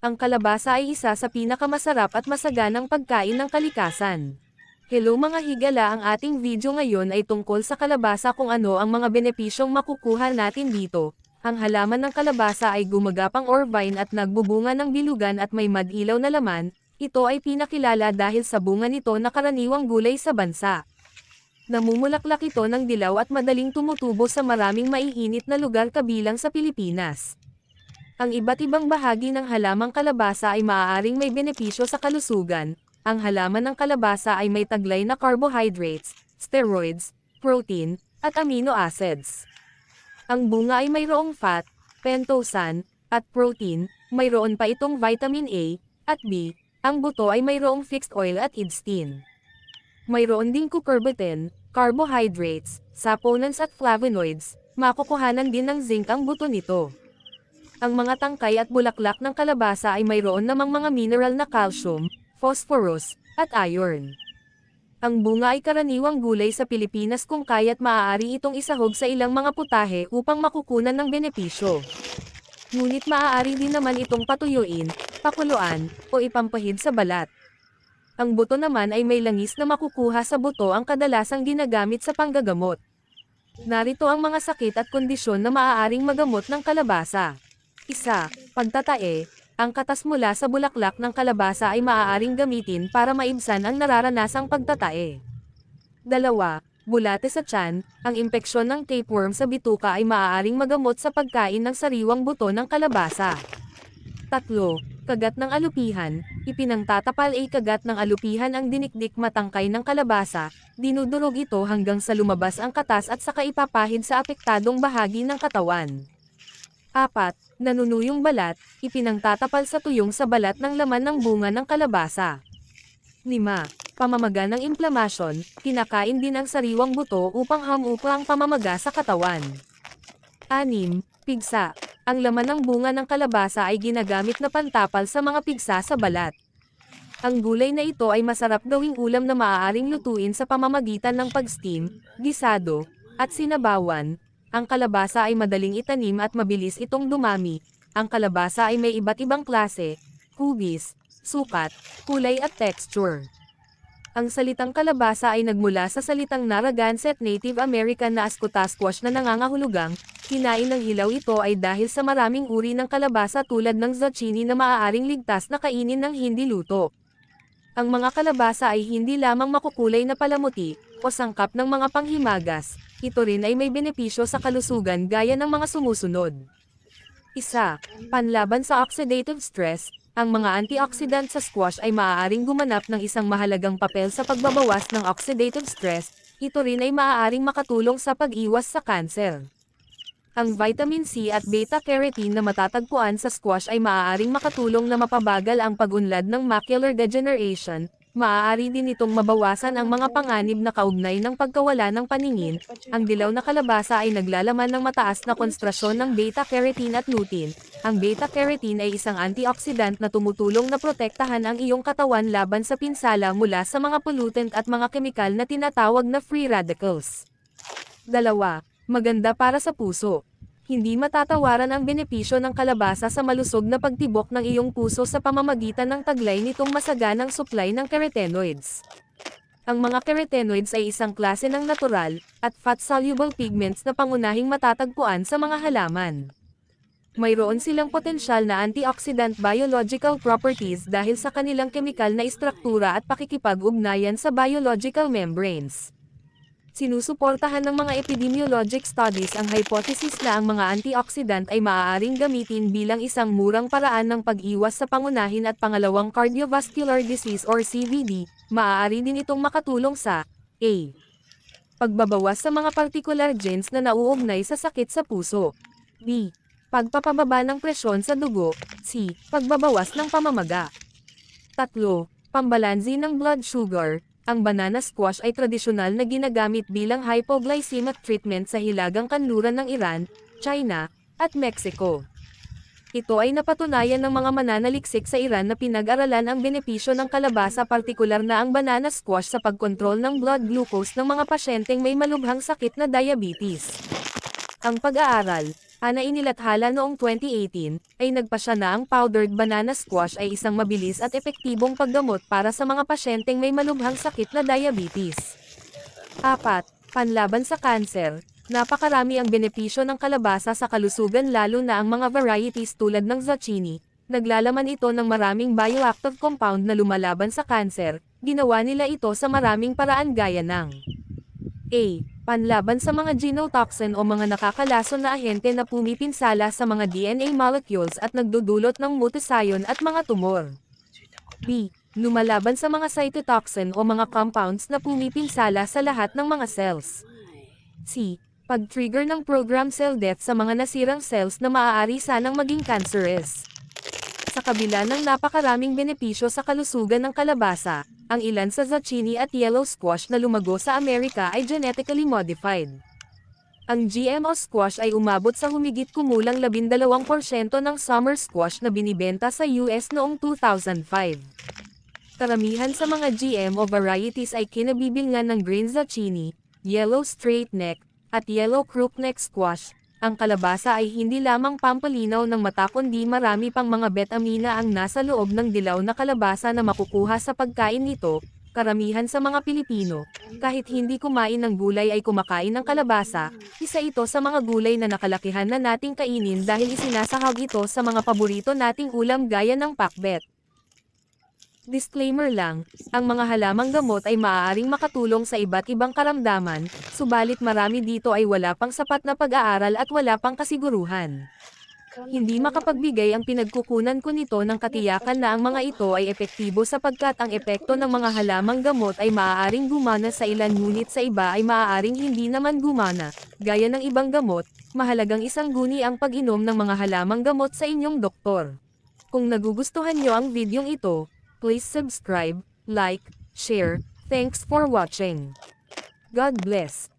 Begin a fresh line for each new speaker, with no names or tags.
Ang kalabasa ay isa sa pinakamasarap at masaganang pagkain ng kalikasan. Hello mga higala ang ating video ngayon ay tungkol sa kalabasa kung ano ang mga benepisyong makukuha natin dito. Ang halaman ng kalabasa ay gumagapang or vine at nagbubunga ng bilugan at may madilaw na laman, ito ay pinakilala dahil sa bunga nito na karaniwang gulay sa bansa. Namumulaklak ito ng dilaw at madaling tumutubo sa maraming maiinit na lugar kabilang sa Pilipinas. Ang iba't ibang bahagi ng halamang kalabasa ay maaaring may benepisyo sa kalusugan. Ang halaman ng kalabasa ay may taglay na carbohydrates, steroids, protein, at amino acids. Ang bunga ay mayroong fat, pentosan, at protein, mayroon pa itong vitamin A, at B, ang buto ay mayroong fixed oil at edstin. Mayroon ding cucurbitin, carbohydrates, saponins at flavonoids, makukuhanan din ng zinc ang buto nito. Ang mga tangkay at bulaklak ng kalabasa ay mayroon namang mga mineral na calcium, phosphorus, at iron. Ang bunga ay karaniwang gulay sa Pilipinas kung kaya't maaari itong isahog sa ilang mga putahe upang makukunan ng benepisyo. Ngunit maaari din naman itong patuyuin, pakuluan, o ipampahid sa balat. Ang buto naman ay may langis na makukuha sa buto ang kadalasang ginagamit sa panggagamot. Narito ang mga sakit at kondisyon na maaaring magamot ng kalabasa. Isa, pagtatae, ang katas mula sa bulaklak ng kalabasa ay maaaring gamitin para maibsan ang nararanasang pagtatae. Dalawa, bulate sa tiyan, ang impeksyon ng tapeworm sa bituka ay maaaring magamot sa pagkain ng sariwang buto ng kalabasa. Tatlo, kagat ng alupihan, ipinangtatapal ay kagat ng alupihan ang dinikdik matangkay ng kalabasa, dinudurog ito hanggang sa lumabas ang katas at saka ipapahid sa apektadong bahagi ng katawan. Apat, nanunuyong balat, ipinangtatapal sa tuyong sa balat ng laman ng bunga ng kalabasa. 5. Pamamaga ng inflamasyon, kinakain din ang sariwang buto upang hamupa ang pamamaga sa katawan. 6. Pigsa. Ang laman ng bunga ng kalabasa ay ginagamit na pantapal sa mga pigsa sa balat. Ang gulay na ito ay masarap gawing ulam na maaaring lutuin sa pamamagitan ng pag-steam, gisado, at sinabawan, ang kalabasa ay madaling itanim at mabilis itong dumami. Ang kalabasa ay may iba't ibang klase, hugis, sukat, kulay at texture. Ang salitang kalabasa ay nagmula sa salitang Narragansett Native American na askutasquash na nangangahulugang, kinain ng hilaw ito ay dahil sa maraming uri ng kalabasa tulad ng zucchini na maaaring ligtas na kainin ng hindi luto. Ang mga kalabasa ay hindi lamang makukulay na palamuti, o sangkap ng mga panghimagas, ito rin ay may benepisyo sa kalusugan gaya ng mga sumusunod. Isa, panlaban sa oxidative stress, ang mga antioxidant sa squash ay maaaring gumanap ng isang mahalagang papel sa pagbabawas ng oxidative stress, ito rin ay maaaring makatulong sa pag-iwas sa kanser. Ang vitamin C at beta-carotene na matatagpuan sa squash ay maaaring makatulong na mapabagal ang pagunlad ng macular degeneration, Maaari din itong mabawasan ang mga panganib na kaugnay ng pagkawala ng paningin. Ang dilaw na kalabasa ay naglalaman ng mataas na konsentrasyon ng beta-carotene at lutein. Ang beta-carotene ay isang antioxidant na tumutulong na protektahan ang iyong katawan laban sa pinsala mula sa mga pollutant at mga kemikal na tinatawag na free radicals. Dalawa, maganda para sa puso hindi matatawaran ang benepisyo ng kalabasa sa malusog na pagtibok ng iyong puso sa pamamagitan ng taglay nitong masaganang supply ng carotenoids. Ang mga carotenoids ay isang klase ng natural, at fat-soluble pigments na pangunahing matatagpuan sa mga halaman. Mayroon silang potensyal na antioxidant biological properties dahil sa kanilang kemikal na istruktura at pakikipag-ugnayan sa biological membranes. Sinusuportahan ng mga epidemiologic studies ang hypothesis na ang mga antioxidant ay maaaring gamitin bilang isang murang paraan ng pag-iwas sa pangunahin at pangalawang cardiovascular disease or CVD, maaari din itong makatulong sa A. Pagbabawas sa mga particular genes na nauugnay sa sakit sa puso. B. Pagpapababa ng presyon sa dugo. C. Pagbabawas ng pamamaga. 3. Pambalansi ng blood sugar, ang banana squash ay tradisyonal na ginagamit bilang hypoglycemic treatment sa hilagang kanluran ng Iran, China, at Mexico. Ito ay napatunayan ng mga mananaliksik sa Iran na pinag-aralan ang benepisyo ng kalabasa partikular na ang banana squash sa pagkontrol ng blood glucose ng mga pasyenteng may malubhang sakit na diabetes. Ang pag-aaral, Ana inilathala noong 2018, ay nagpa siya na ang powdered banana squash ay isang mabilis at epektibong paggamot para sa mga pasyenteng may malubhang sakit na diabetes. 4. Panlaban sa kanser. Napakarami ang benepisyo ng kalabasa sa kalusugan lalo na ang mga varieties tulad ng zucchini. Naglalaman ito ng maraming bioactive compound na lumalaban sa kanser. Ginawa nila ito sa maraming paraan gaya ng A. Panlaban sa mga genotoxin o mga nakakalason na ahente na pumipinsala sa mga DNA molecules at nagdudulot ng mutasyon at mga tumor. B. Lumalaban sa mga cytotoxin o mga compounds na pumipinsala sa lahat ng mga cells. C. Pag-trigger ng program cell death sa mga nasirang cells na maaari sanang maging cancerous. Sa kabila ng napakaraming benepisyo sa kalusugan ng kalabasa, ang ilan sa zucchini at yellow squash na lumago sa Amerika ay genetically modified. Ang GMO squash ay umabot sa humigit kumulang 12% ng summer squash na binibenta sa US noong 2005. Karamihan sa mga GMO varieties ay kinabibilngan ng green zucchini, yellow straight neck, at yellow crookneck squash. Ang kalabasa ay hindi lamang pampalinaw ng mata kundi marami pang mga betamina ang nasa loob ng dilaw na kalabasa na makukuha sa pagkain nito. Karamihan sa mga Pilipino, kahit hindi kumain ng gulay ay kumakain ng kalabasa, isa ito sa mga gulay na nakalakihan na nating kainin dahil isinasahag ito sa mga paborito nating ulam gaya ng pakbet. Disclaimer lang, ang mga halamang gamot ay maaaring makatulong sa iba't ibang karamdaman, subalit marami dito ay wala pang sapat na pag-aaral at wala pang kasiguruhan. Hindi makapagbigay ang pinagkukunan ko nito ng katiyakan na ang mga ito ay epektibo sapagkat ang epekto ng mga halamang gamot ay maaaring gumana sa ilan ngunit sa iba ay maaaring hindi naman gumana. Gaya ng ibang gamot, mahalagang isang guni ang pag-inom ng mga halamang gamot sa inyong doktor. Kung nagugustuhan nyo ang videong ito, please subscribe, like, share, thanks for watching. God bless.